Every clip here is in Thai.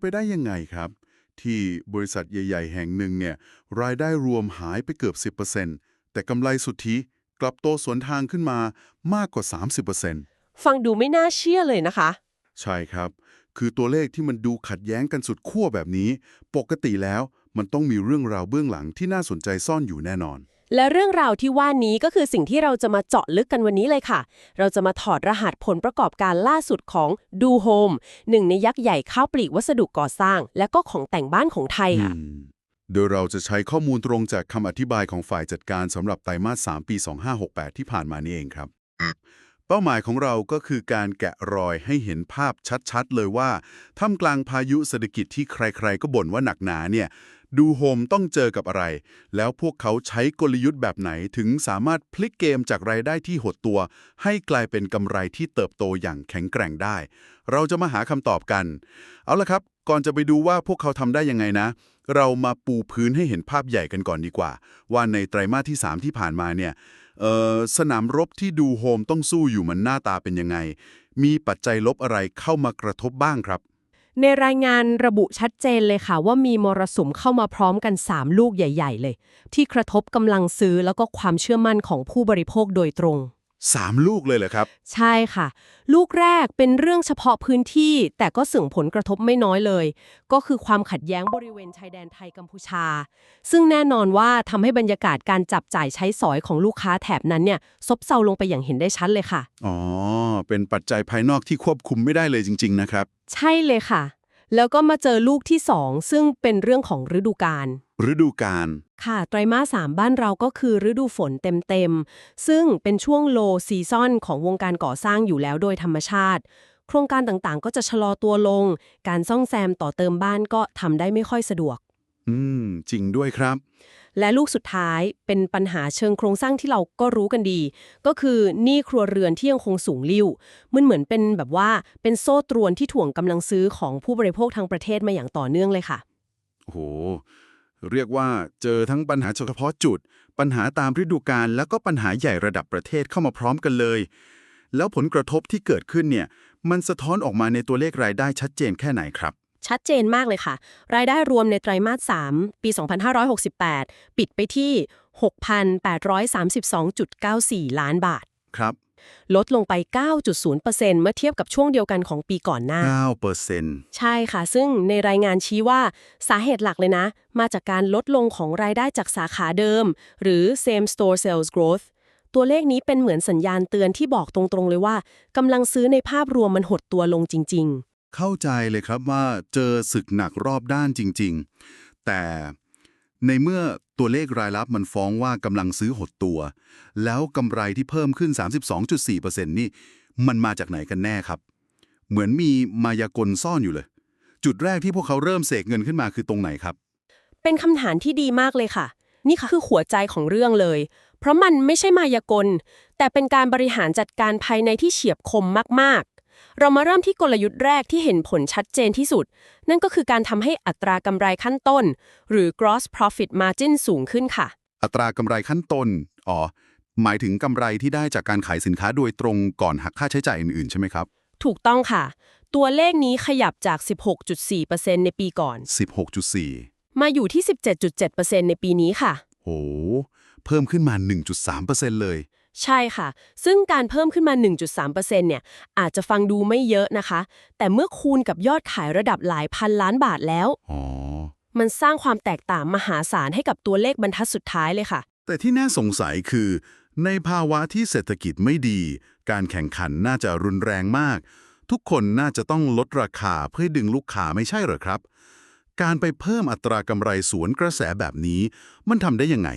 ไปได้ยังไงครับ ที่บริษัทใหญ่ ๆ แห่งหนึ่งเนี่ยรายได้รวมหายไปเกือบ 10%แต่กำไรสุทธิกลับโตสวนทางขึ้นมามากกว่า 30%ฟังดูไม่น่าเชื่อเลยนะคะ ใช่ครับ คือตัวเลขที่มันดูขัดแย้งกันสุดขั้วแบบนี้ ปกติแล้วมันต้องมีเรื่องราวเบื้องหลังที่น่าสนใจซ่อนอยู่แน่นอน และเรื่องราวที่ว่านี้ก็คือสิ่งที่เราจะมาเจาะลึกกันวันนี้เลยค่ะ เราจะมาถอดรหัสผลประกอบการล่าสุดของดูโฮมหนึ่งในยักษ์ใหญ่ข้าวปลีกวัสดุก่อสร้าง และก็ของแต่งบ้านของไทยค่ะ โดยเราจะใช้ข้อมูลตรงจากคำอธิบายของฝ่ายจัดการสำหรับไตรมาส 3 ปี 2568 ที่ผ่านมานี่เองครับ เป้าหมายของเราก็คือการแกะรอยให้เห็นภาพชัดๆ เลยว่าท่ามกลางพายุเศรษฐกิจที่ใครๆ ก็บ่นว่าหนักหนาเนี่ย ดูโฮมต้องเจอกับอะไร แล้วพวกเขาใช้กลยุทธ์แบบไหนถึงสามารถพลิกเกมจากรายได้ที่หดตัว ให้กลายเป็นกำไรที่เติบโตอย่างแข็งแกร่งได้ เราจะมาหาคำตอบกัน เอาละครับ ก่อนจะไปดูว่าพวกเขาทำได้ยังไงนะ เรามาปูพื้นให้เห็นภาพใหญ่กันก่อนดีกว่า ว่าในไตรมาสที่ 3 ที่ผ่านมาเนี่ยสนามรบที่ดูโฮมต้องสู้อยู่มันหน้าตาเป็นยังไง มีปัจจัยลบอะไรเข้ามากระทบบ้างครับ ในรายงานระบุชัดเจนเลยค่ะว่ามีมรสุมเข้ามาพร้อมกัน 3 ลูกใหญ่ ๆ เลย ที่กระทบกำลังซื้อแล้วก็ความเชื่อมั่นของผู้บริโภคโดยตรง 3ลูกเลยเหรอครับ ใช่ค่ะ ลูกแรกเป็นเรื่องเฉพาะพื้นที่ แต่ก็ส่งผลกระทบไม่น้อยเลย ก็คือความขัดแย้งบริเวณชายแดนไทยกัมพูชา ซึ่งแน่นอนว่าทำให้บรรยากาศการจับจ่ายใช้สอยของลูกค้าแถบนั้นเนี่ยซบเซาลงไปอย่างเห็นได้ชัดเลยค่ะ อ๋อ เป็นปัจจัยภายนอกที่ควบคุมไม่ได้เลยจริง ๆ นะครับ ใช่เลยค่ะ แล้วก็มาเจอลูกที่สองซึ่งเป็นเรื่องของฤดูกาล ฤดูกาล ค่ะ ไตรมาสสามบ้านเราก็คือฤดูฝนเต็มๆ ซึ่งเป็นช่วงโลซีซอนของวงการก่อสร้างอยู่แล้วโดยธรรมชาติ โครงการต่างๆ ก็จะชะลอตัวลง การซ่อมแซมต่อเติมบ้านก็ทำได้ไม่ค่อยสะดวก อืม จริงด้วยครับ และลูกสุดท้ายเป็นปัญหาเชิงโครงสร้างที่เราก็รู้กันดี ก็คือหนี้ครัวเรือนที่ยังคงสูงลิ่วมันเหมือนเป็นแบบว่าเป็นโซ่ตรวนที่ถ่วงกำลังซื้อของผู้บริโภคทางประเทศมาอย่างต่อเนื่องเลยค่ะโอ้โหเรียกว่าเจอทั้งปัญหาเฉพาะจุด ปัญหาตามฤดูกาลแล้วก็ปัญหาใหญ่ระดับประเทศเข้ามาพร้อมกันเลย แล้วผลกระทบที่เกิดขึ้นเนี่ยมันสะท้อนออกมาในตัวเลขรายได้ชัดเจนแค่ไหนครับ ชัดเจนมากเลยค่ะ รายได้รวมในไตรมาส 3 ปี 2568 ปิดไปที่ 6,832.94 ล้านบาท ครับ ลดลงไป 9.0%เมื่อเทียบกับช่วงเดียวกันของปีก่อนหน้า9เปอร์เซ็นต์ใช่ค่ะ ซึ่งในรายงานชี้ว่าสาเหตุหลักเลยนะ มาจากการลดลงของรายได้จากสาขาเดิม หรือ same store sales growth ตัวเลขนี้เป็นเหมือนสัญญาณเตือนที่บอกตรงๆเลยว่ากำลังซื้อในภาพรวมมันหดตัวลงจริง เข้าใจเลยครับว่าเจอศึกหนักรอบด้านจริง ๆ แต่ในเมื่อตัวเลขรายรับมันฟ้องว่ากำลังซื้อหดตัว แล้วกำไรที่เพิ่มขึ้น 32.4%นี่มันมาจากไหนกันแน่ครับ เหมือนมีมายากลซ่อนอยู่เลย จุดแรกที่พวกเขาเริ่มเสกเงินขึ้นมาคือตรงไหนครับ เป็นคำถามที่ดีมากเลยค่ะ นี่คือหัวใจของเรื่องเลย เพราะมันไม่ใช่มายากล แต่เป็นการบริหารจัดการภายในที่เฉียบคมมากๆ เรามาเริ่มที่กลยุทธ์แรกที่เห็นผลชัดเจนที่สุด นั่นก็คือการทำให้อัตรากำไรขั้นต้น หรือ gross profit margin สูงขึ้นค่ะ อัตรากำไรขั้นต้น อ๋อ หมายถึงกำไรที่ได้จากการขายสินค้าโดยตรงก่อนหักค่าใช้จ่ายอื่นๆ ใช่ไหมครับ ถูกต้องค่ะ ตัวเลขนี้ขยับจาก 16.4%ในปีก่อน 16.4 มาอยู่ที่ 17.7%ในปีนี้ค่ะ โห เพิ่มขึ้นมา 1.3%เลย ใช่ค่ะ ซึ่งการเพิ่มขึ้นมา 1.3%เนี่ย อาจจะฟังดูไม่เยอะนะคะ แต่เมื่อคูณกับยอดขายระดับหลายพันล้านบาทแล้ว อ๋อ มันสร้างความแตกต่างมหาศาลให้กับตัวเลขบรรทัดสุดท้ายเลยค่ะ แต่ที่น่าสงสัยคือ ในภาวะที่เศรษฐกิจไม่ดี การแข่งขันน่าจะรุนแรงมาก ทุกคนน่าจะต้องลดราคาเพื่อดึงลูกค้าไม่ใช่เหรอครับ การไปเพิ่มอัตรากำไรสวนกระแสแบบนี้ มันทำได้ยังไง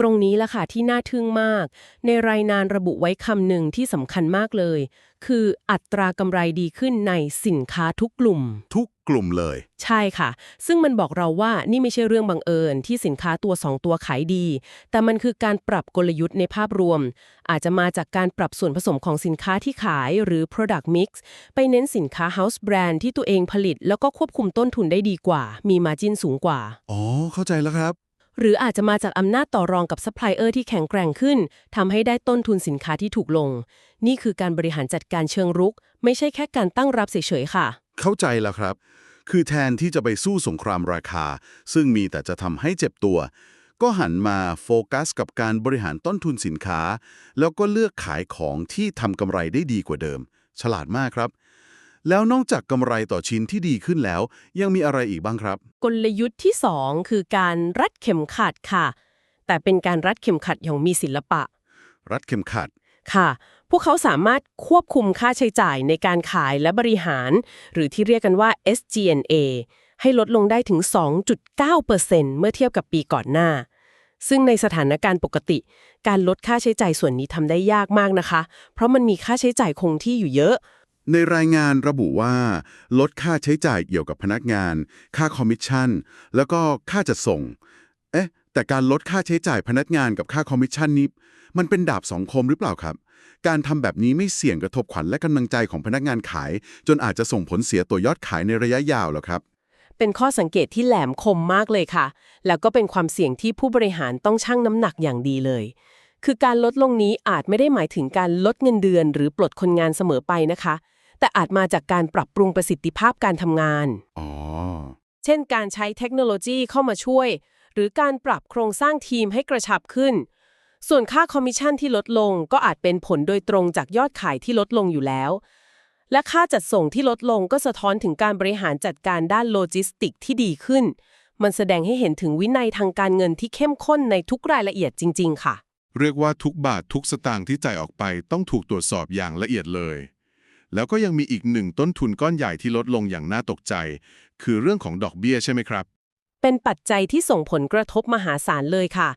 ตรงนี้แหละค่ะที่น่าทึ่งมาก ในรายงานระบุไว้คำหนึ่งที่สำคัญมากเลย คืออัตรากำไรดีขึ้นในสินค้าทุกกลุ่ม ทุกกลุ่มเลย ใช่ค่ะ ซึ่งมันบอกเราว่านี่ไม่ใช่เรื่องบังเอิญที่สินค้าตัว 2 ตัวขายดี แต่มันคือการปรับกลยุทธ์ในภาพรวม อาจจะมาจากการปรับส่วนผสมของสินค้าที่ขายหรือ product mix ไปเน้นสินค้า house brand ที่ตัวเองผลิต แล้วก็ควบคุมต้นทุนได้ดีกว่า มี margin สูงกว่า อ๋อ เข้าใจแล้วครับ หรืออาจจะมาจากอำนาจต่อรองกับซัพพลายเออร์ที่แข็งแกร่งขึ้นทำให้ได้ต้นทุนสินค้าที่ถูกลง นี่คือการบริหารจัดการเชิงรุก ไม่ใช่แค่การตั้งรับเฉยๆค่ะ เข้าใจแล้วครับ คือแทนที่จะไปสู้สงครามราคา ซึ่งมีแต่จะทำให้เจ็บตัว ก็หันมาโฟกัสกับการบริหารต้นทุนสินค้า แล้วก็เลือกขายของที่ทำกำไรได้ดีกว่าเดิม ฉลาดมากครับ แล้วนอกจากกำไรต่อชิ้นที่ดีขึ้นแล้ว ยังมีอะไรอีกบ้างครับ กลยุทธ์ที่ 2 คือการรัดเข็มขัดค่ะ แต่เป็นการรัดเข็มขัดอย่างมีศิลปะ รัดเข็มขัดค่ะ พวกเขาสามารถควบคุมค่าใช้จ่ายในการขายและบริหาร หรือที่เรียกกันว่า SG&A ให้ลดลงได้ถึง 2.9%เมื่อเทียบกับปีก่อนหน้า ซึ่งในสถานการณ์ปกติ การลดค่าใช้จ่ายส่วนนี้ทำได้ยากมากนะคะ เพราะมันมีค่าใช้จ่ายคงที่อยู่เยอะ ในรายงานระบุว่า ลดค่าใช้จ่ายเกี่ยวกับพนักงาน ค่าคอมมิชชั่น แล้วก็ค่าจัดส่ง เอ๊ะ แต่การลดค่าใช้จ่ายพนักงานกับค่าคอมมิชชั่นนี้มันเป็นดาบสองคมหรือเปล่าครับ การทำแบบนี้ไม่เสี่ยงกระทบขวัญและกำลังใจของพนักงานขาย จนอาจจะส่งผลเสียตัวยอดขายในระยะยาวหรอครับ เป็นข้อสังเกตที่แหลมคมมากเลยค่ะ แล้วก็เป็นความเสี่ยงที่ผู้บริหารต้องชั่งน้ำหนักอย่างดีเลยคือการลดลงนี้อาจไม่ได้หมายถึงการลดเงินเดือน หรือปลดคนงานเสมอไปนะคะ แต่อาจมาจากการปรับปรุงประสิทธิภาพการทำงาน อ๋อ เช่นการใช้เทคโนโลยีเข้ามาช่วย หรือการปรับโครงสร้างทีมให้กระชับขึ้น ส่วนค่าคอมมิชชั่นที่ลดลงก็อาจเป็นผลโดยตรงจากยอดขายที่ลดลงอยู่แล้ว และค่าจัดส่งที่ลดลงก็สะท้อนถึงการบริหารจัดการด้านโลจิสติกที่ดีขึ้น มันแสดงให้เห็นถึงวินัยทางการเงินที่เข้มข้นในทุกรายละเอียดจริง ๆ ค่ะ เรียกว่าทุกบาททุกสตางค์ที่จ่ายออกไปต้องถูกตรวจสอบอย่างละเอียดเลย แล้วก็ยังมีอีกหนึ่งต้นทุนก้อนใหญ่ที่ลดลงอย่างน่าตกใจ คือเรื่องของดอกเบี้ยใช่ไหมครับ เป็นปัจจัยที่ส่งผลกระทบมหาศาลเลยค่ะ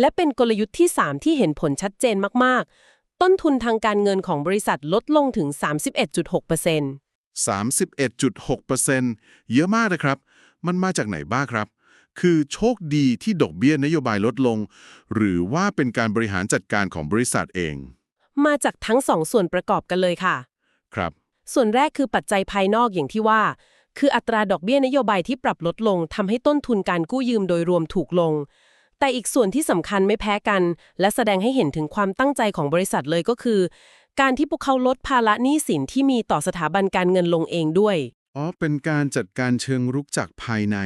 และเป็นกลยุทธ์ที่ 3 ที่เห็นผลชัดเจนมาก ๆ ต้นทุนทางการเงินของบริษัทลดลงถึง 31.6% 31.6%เยอะมากนะครับ มันมาจากไหนบ้างครับ คือโชคดีที่ดอกเบี้ยนโยบายลดลง หรือว่าเป็นการบริหารจัดการของบริษัทเอง มาจากทั้งสองส่วนประกอบกันเลยค่ะ ครับ ส่วนแรกคือปัจจัยภายนอกอย่างที่ว่า คืออัตราดอกเบี้ยนโยบายที่ปรับลดลงทำให้ต้นทุนการกู้ยืมโดยรวมถูกลง แต่อีกส่วนที่สำคัญไม่แพ้กัน และแสดงให้เห็นถึงความตั้งใจของบริษัทเลยก็คือ การที่พวกเขาลดภาระหนี้สินที่มีต่อสถาบันการเงินลงเองด้วยอ๋อเป็นการจัดการเชิงรุกจากภายใน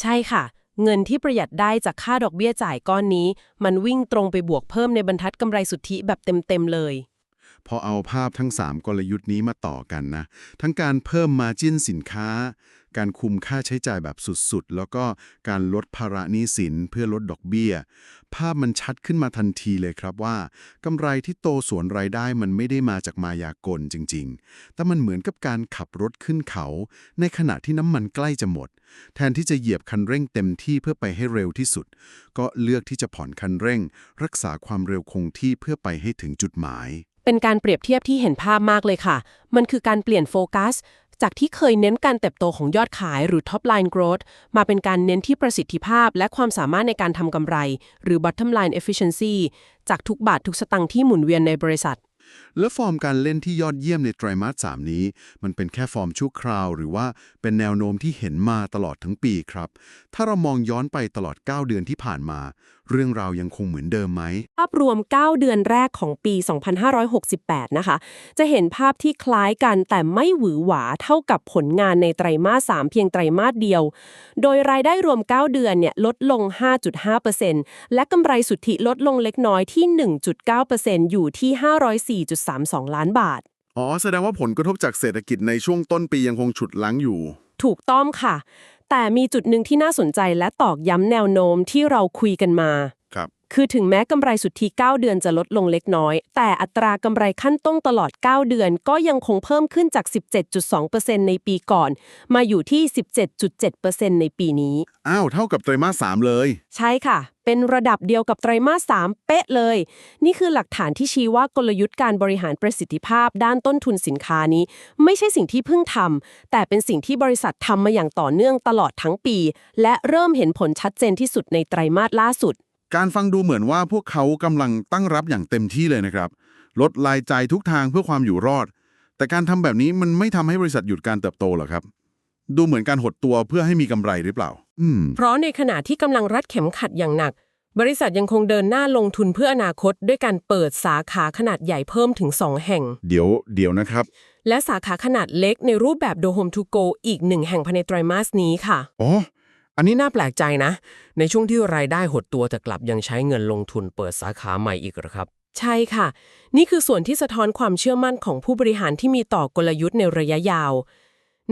ใช่ค่ะ เงินที่ประหยัดได้จากค่าดอกเบี้ยจ่ายก้อนนี้ มันวิ่งตรงไปบวกเพิ่มในบรรทัดกำไรสุทธิแบบเต็มๆเลย พอเอาภาพทั้ง 3 กลยุทธ์นี้มาต่อกันนะ ทั้งการเพิ่มมาจิ้นสินค้า การคุมค่าใช้จ่ายแบบสุดๆ แล้วก็การลดภาระหนี้สินเพื่อลดดอกเบี้ย ภาพมันชัดขึ้นมาทันทีเลยครับว่ากำไรที่โตสวนรายได้มันไม่ได้มาจากมายากลจริง ๆ แต่มันเหมือนกับการขับรถขึ้นเขา ในขณะที่น้ำมันใกล้จะหมด แทนที่จะเหยียบคันเร่งเต็มที่เพื่อไปให้เร็วที่สุด ก็เลือกที่จะผ่อนคันเร่ง รักษาความเร็วคงที่เพื่อไปให้ถึงจุดหมาย เป็นการเปรียบเทียบที่เห็นภาพมากเลยค่ะ มันคือการเปลี่ยนโฟกัส จากที่เคยเน้นการเติบโตของยอดขายหรือ top line growth มาเป็นการเน้นที่ประสิทธิภาพ และความสามารถในการทำกำไร หรือ bottom line efficiency จากทุกบาททุกสตังค์ที่หมุนเวียนในบริษัท และฟอร์มการเล่นที่ยอดเยี่ยมในไตรมาส 3 นี้ มันเป็นแค่ฟอร์มชั่วคราว หรือว่าเป็นแนวโน้มที่เห็นมาตลอดทั้งปีครับ ถ้าเรามองย้อนไปตลอด 9 เดือนที่ผ่านมาเรื่องราวยังคงเหมือนเดิมไหม ภาพรวม 9 เดือนแรกของปี 2568 นะคะ จะเห็นภาพที่คล้ายกันแต่ไม่หวือหวาเท่ากับผลงานในไตรมาส 3 เพียงไตรมาสเดียว โดยรายได้รวม 9 เดือนเนี่ยลดลง 5.5%และกำไรสุทธิลดลงเล็กน้อยที่ 1.9%อยู่ที่ 504.32 ล้านบาท อ๋อ แสดงว่าผลกระทบจากเศรษฐกิจในช่วงต้นปียังคงฉุดลั้งอยู่ ถูกต้องค่ะ แต่มีจุดหนึ่งที่น่าสนใจและตอกย้ำแนวโน้มที่เราคุยกันมา ครับคือถึงแม้กำไรสุทธิ 9 เดือนจะลดลงเล็กน้อย แต่อัตรากำไรขั้นต้นตลอด 9 เดือน ก็ยังคงเพิ่มขึ้นจาก 17.2%ในปีก่อน มาอยู่ที่ 17.7%ในปีนี้ อ้าว เท่ากับไตรมาส3เลย ใช่ค่ะ เป็นระดับเดียวกับไตรมาส 3 เป๊ะเลย นี่คือหลักฐานที่ชี้ว่ากลยุทธ์การบริหารประสิทธิภาพด้านต้นทุนสินค้านี้ ไม่ใช่สิ่งที่เพิ่งทำแต่เป็นสิ่งที่บริษัททำมาอย่างต่อเนื่องตลอดทั้งปี และเริ่มเห็นผลชัดเจนที่สุดในไตรมาสล่าสุด การฟังดูเหมือนว่าพวกเขากำลังตั้งรับอย่างเต็มที่เลยนะครับ ลดรายจ่ายทุกทางเพื่อความอยู่รอด แต่การทำแบบนี้มันไม่ทำให้บริษัทหยุดการเติบโตหรอครับ ดูเหมือนการหดตัวเพื่อให้มีกำไรหรือเปล่า อืม เพราะในขณะที่กำลังรัดเข็มขัดอย่างหนัก บริษัทยังคงเดินหน้าลงทุนเพื่ออนาคต ด้วยการเปิดสาขาขนาดใหญ่เพิ่มถึง 2 แห่ง เดี๋ยวเดี๋ยวนะครับ และสาขาขนาดเล็กในรูปแบบ Do Home to Go อีกหนึ่งแห่งภายในไตรมาสนี้ค่ะ อ๋อ อันนี้น่าแปลกใจนะ ในช่วงที่รายได้หดตัวแต่กลับยังใช้เงินลงทุนเปิดสาขาใหม่อีกเหรอครับ ใช่ค่ะ นี่คือส่วนที่สะท้อนความเชื่อมั่นของผู้บริหารที่มีต่อกลยุทธ์ในระยะยาว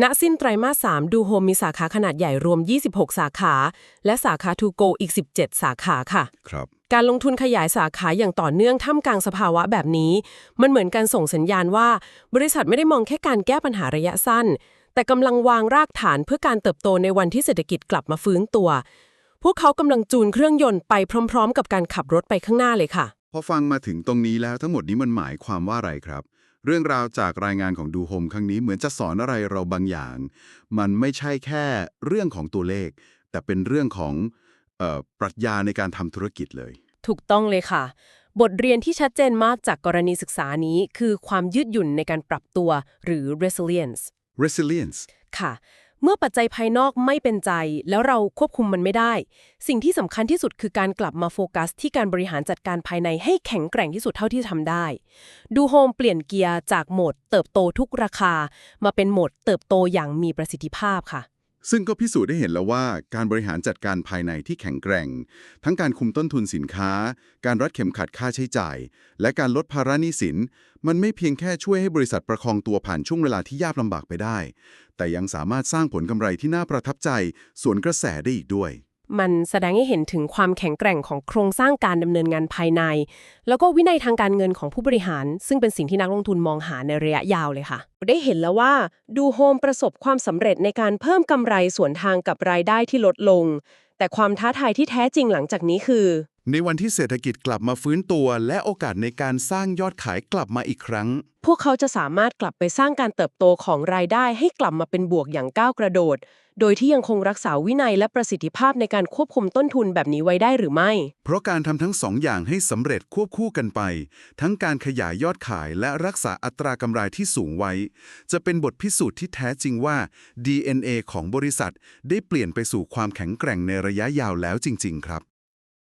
ณ สิ้นไตรมาส 3 ดูโฮมมีสาขาขนาดใหญ่รวม 26 สาขา และสาขาทูโกอีก 17 สาขาค่ะ ครับ การลงทุนขยายสาขาอย่างต่อเนื่องท่ามกลางสภาวะแบบนี้ มันเหมือนการส่งสัญญาณว่า บริษัทไม่ได้มองแค่การแก้ปัญหาระยะสั้น แต่กำลังวางรากฐานเพื่อการเติบโตในวันที่เศรษฐกิจกลับมาฟื้นตัว พวกเขากำลังจูนเครื่องยนต์ไปพร้อม ๆ กับการขับรถไปข้างหน้าเลยค่ะ พอฟังมาถึงตรงนี้แล้วทั้งหมดนี้มันหมายความว่าอะไรครับ เรื่องราวจากรายงานของดูโฮมครั้งนี้เหมือนจะสอนอะไรเราบางอย่าง มันไม่ใช่แค่เรื่องของตัวเลข แต่เป็นเรื่องของเออปรัชญาในการทำธุรกิจเลย ถูกต้องเลยค่ะบทเรียนที่ชัดเจนมากจากกรณีศึกษานี้ คือความยืดหยุ่นในการปรับตัวหรือ resilience resilience ค่ะ เมื่อปัจจัยภายนอกไม่เป็นใจ แล้วเราควบคุมมันไม่ได้ สิ่งที่สำคัญที่สุดคือการกลับมาโฟกัส ที่การบริหารจัดการภายในให้แข็งแกร่งที่สุดเท่าที่ทำได้ ดูโฮมเปลี่ยนเกียร์จากโหมด เติบโตทุกราคา มาเป็นโหมดเติบโตอย่างมีประสิทธิภาพค่ะ ซึ่งก็พิสูจน์ได้เห็นแล้วว่าการบริหารจัดการภายในที่แข็งแกร่ง ทั้งการคุมต้นทุนสินค้า การรัดเข็มขัดค่าใช้จ่าย และการลดภาระหนี้สิน มันไม่เพียงแค่ช่วยให้บริษัทประคองตัวผ่านช่วงเวลาที่ยากลำบากไปได้ แต่ยังสามารถสร้างผลกำไรที่น่าประทับใจ สวนกระแสได้อีกด้วย มันแสดงให้เห็นถึงความแข็งแกร่งของโครงสร้างการดำเนินงานภายใน แล้วก็วินัยทางการเงินของผู้บริหาร ซึ่งเป็นสิ่งที่นักลงทุนมองหาในระยะยาวเลยค่ะ ได้เห็นแล้วว่าดูโฮมประสบความสำเร็จในการเพิ่มกำไรส่วนทางกับรายได้ที่ลดลง แต่ความท้าทายที่แท้จริงหลังจากนี้คือ ในวันที่เศรษฐกิจกลับมาฟื้นตัว และโอกาสในการสร้างยอดขายกลับมาอีกครั้ง พวกเขาจะสามารถกลับไปสร้างการเติบโตของรายได้ให้กลับมาเป็นบวกอย่างก้าวกระโดด โดยที่ยังคงรักษาวินัยและประสิทธิภาพในการควบคุมต้นทุนแบบนี้ไว้ได้หรือไม่ เพราะการทำทั้งสองอย่างให้สำเร็จควบคู่กันไป ทั้งการขยายยอดขายและรักษาอัตรากำไรที่สูงไว้ จะเป็นบทพิสูจน์ที่แท้จริงว่า DNA ของบริษัทได้เปลี่ยนไปสู่ความแข็งแกร่งในระยะยาวแล้วจริง ๆ ครับ